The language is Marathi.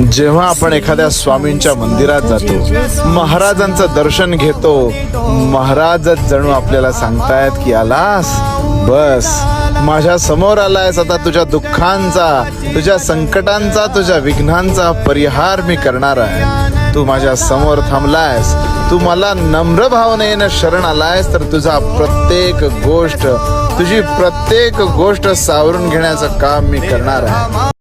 जेव्हा आपण एखाद्या स्वामींच्या मंदिरात जातो महाराजांचं दर्शन घेतो महाराजच जणू आपल्याला सांगतायत की आलास? बस. माझ्यासमोर आलायस. आता तुझ्या दुःखांचा तुझ्या संकटांचा तुझ्या विघ्नांचा परिहार मी करणार आहे. तू माझ्यासमोर थांबलायस. तू मला नम्र भावनेनं शरण आलायस तर तुझा प्रत्येक गोष्ट तुझी प्रत्येक गोष्ट सावरून घेण्याचं काम मी करणार आहे.